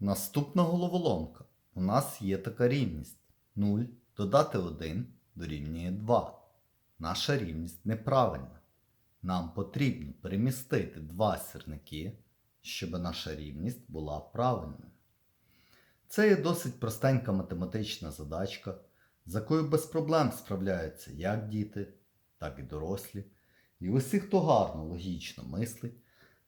Наступна головоломка. У нас є така рівність. 0 додати 1 дорівнює 2. Наша рівність неправильна. Нам потрібно перемістити два сірники, щоб наша рівність була правильною. Це є досить простенька математична задачка, з якою без проблем справляються як діти, так і дорослі. І усі, хто гарно логічно мислить,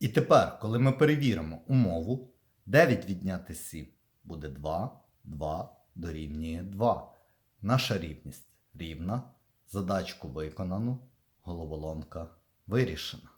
І тепер, коли ми перевіримо умову, 9 відняти 7 буде 2, 2 дорівнює 2. Наша рівність рівна. Задачку виконано, головоломка вирішена.